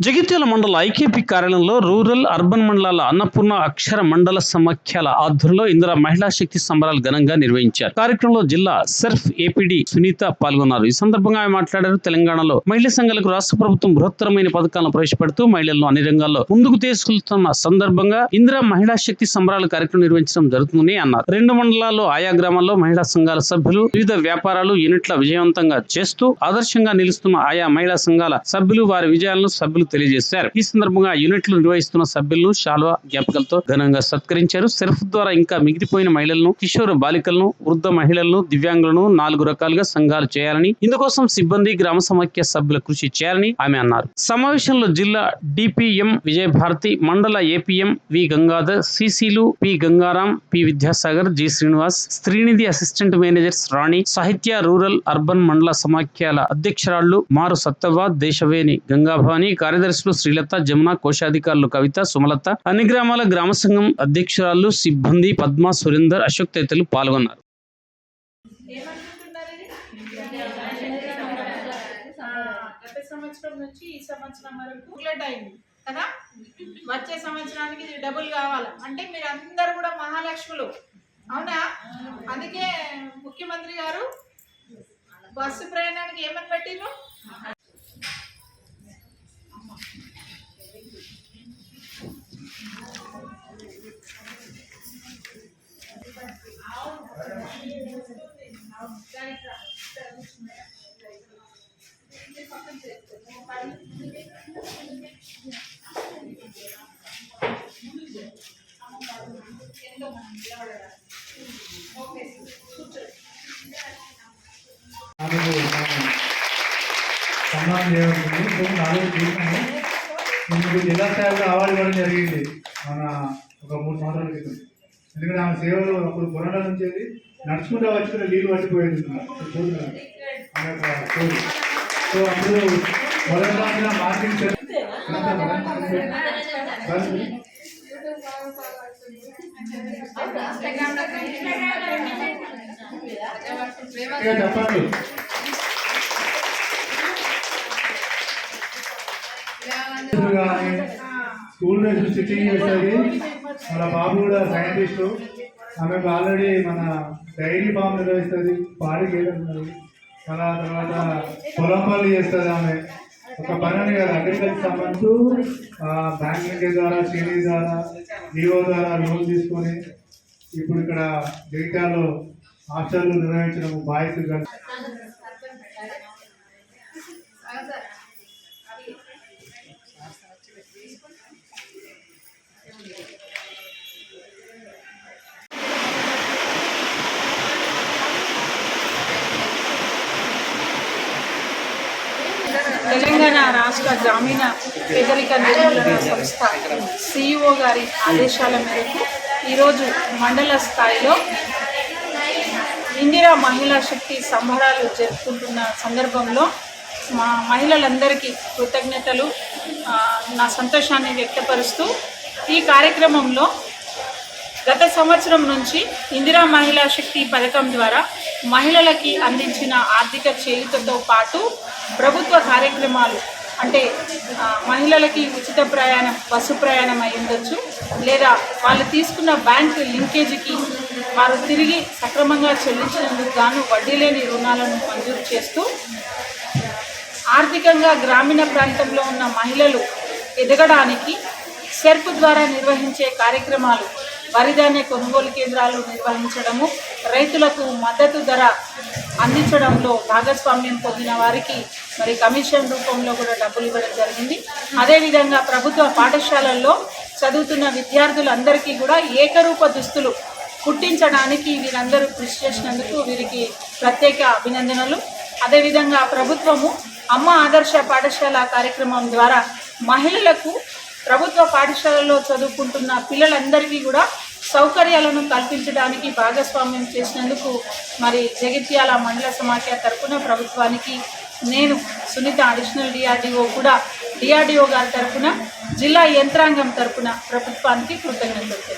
జగిత్యాల మండల ఐకేపీ కార్యాలయంలో rural urban మండలాల అన్నపూర్ణ అక్షర మండల సమాఖ్యల ఆధ్వర్యంలో ఇందిరా మహిళా శక్తి సంబరాలు ఘనంగా నిర్వహించారు. కార్యక్రమంలో జిల్లా సెర్ఫ్ ఏపీడి సునీత పాల్గొన్నారు. ఈ సందర్భంగా ఆమె మాట్లాడారు. తెలంగాణలో మహిళా సంఘాలకు రాష్ట్ర ప్రభుత్వం బృహత్తరమైన పథకాలను ప్రవేశపెడుతూ మహిళలను అన్ని రంగాల్లో ముందుకు తీసుకెళ్తున్న సందర్భంగా ఇందిరా మహిళా శక్తి సంబరాల కార్యక్రమం నిర్వహించడం జరుగుతుందని అన్నారు. రెండు మండలాల్లో ఆయా గ్రామాల్లో మహిళా సంఘాల సభ్యులు వివిధ వ్యాపారాలు యూనిట్ల విజయవంతంగా చేస్తూ ఆదర్శంగా నిలుస్తున్న ఆయా మహిళా సంఘాల సభ్యులు వారి విజయాలను సభ్యులు తెలియజేశారు. ఈ సందర్భంగా యూనిట్లు నిర్వహిస్తున్న సభ్యులను శాల్వా జ్ఞాపకాలతో ఘనంగా సత్కరించారు. సెర్ఫ్ ద్వారా ఇంకా మిగిలిపోయిన మహిళలను కిషోర బాలికలను వృద్ధ మహిళలను దివ్యాంగులను నాలుగు రకాలుగా సంఘాలు చేయాలని ఇందుకోసం సిబ్బంది గ్రామ సమాఖ్య సభ్యుల కృషి చేయాలని ఆమె అన్నారు. సమావేశంలో జిల్లా డిపిఎం విజయభారతి మండల APM V Gangadhar సిసిలు P Gangaram P Vidyasagar G Srinivas Streenidhi assistant managers Rani Sahitya rural urban మండల సమాఖ్యల అధ్యక్షురాళ్ళు మారు సత్తవ్వ దేశవేణి గంగాభవాని కార్యదర్శులు శ్రీలత జమున కోశాధికారులు కవిత సుమలత అన్ని గ్రామాల గ్రామ సంఘం అధ్యక్షురాలు సిబ్బంది పద్మ సురేందర్ అశోక్ తదితరులు పాల్గొన్నారు. గత సంవత్సరం నుంచి ఈ సంవత్సరం వరకు అయింది కదా? వచ్చే సంవత్సరానికి డబుల్ కావాలి. అంటే మీరు అందరు కూడా మహాలక్ష్ములు. అవునా? అందుకే ముఖ్యమంత్రి గారు బస్సు ప్రయాణానికి ఏమని పెట్టిండ్రు సన్మానం నాలుగు చూసాము జిల్లా స్థాయిలో అవార్డు ఇవ్వడం జరిగింది మన ఒక మూడు సంవత్సరాల క్రితం. ఎందుకంటే ఆమె సేవలు అప్పుడు కరోనా నుంచి నడుచుకుంటా వచ్చిన నీళ్ళు పట్టిపోయింది సో అప్పుడు మొదటి సంవత్సరం మార్కెట్ చే- గట్టిగా చెప్పండి. కానీ స్కూల్ నుంచి స్టిచ్చింగ్ చేసేది మన బాబు కూడా సైంటిస్ట్ ఆమెకు ఆల్రెడీ మన డైరీ ఫామ్ నిర్వహిస్తుంది పాడి గేదెలు అలా తర్వాత పొలం పనులు చేస్తుంది ఆమె. ఒక పని కాదు అగ్రికల్చర్ సంబంధించు. బ్యాంకింగ్ ద్వారా చీనీ ద్వారా జియో ద్వారా లోన్ తీసుకొని ఇప్పుడు ఇక్కడ జగిత్యాలో హాస్టల్ నిర్వహించడం బాయ్స్ కానీ తెలంగాణ రాష్ట్ర గ్రామీణ పేదరిక నిర్మూలన సంస్థ సిఇఓ గారి ఆదేశాల మేరకు ఈరోజు మండల స్థాయిలో ఇందిరా మహిళా శక్తి సంబరాలు జరుపుకుంటున్న సందర్భంలో మా మహిళలందరికీ కృతజ్ఞతలు. నా సంతోషాన్ని వ్యక్తపరుస్తూ ఈ కార్యక్రమంలో గత సంవత్సరం నుంచి ఇందిరా మహిళా శక్తి పథకం ద్వారా మహిళలకి అందించిన ఆర్థిక చేయుతతో పాటు ప్రభుత్వ కార్యక్రమాలు అంటే మహిళలకి ఉచిత ప్రయాణం బస్సు ప్రయాణం అయి ఉండొచ్చు లేదా వాళ్ళు తీసుకున్న బ్యాంక్ లింకేజీకి వారు తిరిగి సక్రమంగా చెల్లించినందుకు గాను వడ్డీ లేని రుణాలను మంజూరు చేస్తూ ఆర్థికంగా గ్రామీణ ప్రాంతంలో ఉన్న మహిళలు ఎదగడానికి సెర్ప్ ద్వారా నిర్వహించే కార్యక్రమాలు వరిధాన్య కొనుగోలు కేంద్రాలు నిర్వహించడము రైతులకు మద్దతు ధర అందించడంలో భాగస్వామ్యం పొందిన వారికి మరి కమిషన్ రూపంలో కూడా డబ్బులు ఇవ్వడం జరిగింది. అదేవిధంగా ప్రభుత్వ పాఠశాలల్లో చదువుతున్న విద్యార్థులందరికీ కూడా ఏకరూప దుస్తులు కుట్టించడానికి వీరందరూ కృషి చేసినందుకు వీరికి ప్రత్యేక అభినందనలు. అదేవిధంగా ప్రభుత్వము అమ్మ ఆదర్శ పాఠశాల కార్యక్రమం ద్వారా మహిళలకు ప్రభుత్వ పాఠశాలలో చదువుకుంటున్న పిల్లలందరికీ కూడా సౌకర్యాలను కల్పించడానికి భాగస్వామ్యం చేసినందుకు మరి జగిత్యాల మండల సమాఖ్య తరఫున ప్రభుత్వానికి నేను సునీత అడిషనల్ డిఆర్డిఓ కూడా డిఆర్డిఓ గారి తరఫున జిల్లా యంత్రాంగం తరఫున ప్రభుత్వానికి కృతజ్ఞతలు